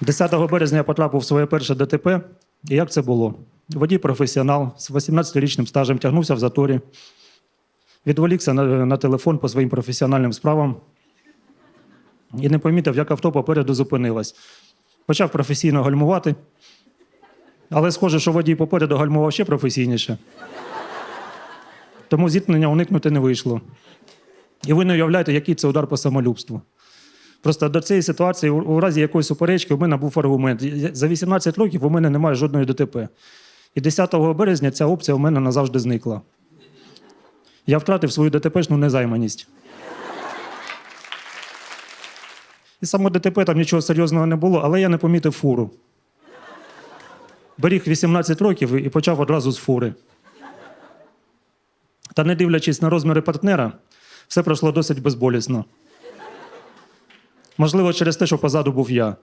10 березня я потрапив в своє перше ДТП. І як це було? Водій професіонал з 18-річним стажем тягнувся в заторі, відволікся на, на телефон по своїм професіональним справам і не помітив, як авто попереду зупинилось. Почав професійно гальмувати, але схоже, що водій попереду гальмував ще професійніше. Тому зіткнення уникнути не вийшло. І ви не уявляєте, який це удар по самолюбству. Просто до цієї ситуації, у, разі якоїсь суперечки, у мене був аргумент. За 18 років у мене немає жодної ДТП. І 10 березня ця опція у мене назавжди зникла. Я втратив свою ДТПшну незайманість. І саме ДТП там нічого серйозного не було, але я не помітив фуру. Беріг 18 років і почав одразу з фури. Та не дивлячись на розміри партнера, все пройшло досить безболісно. Можливо, через те, що позаду був я.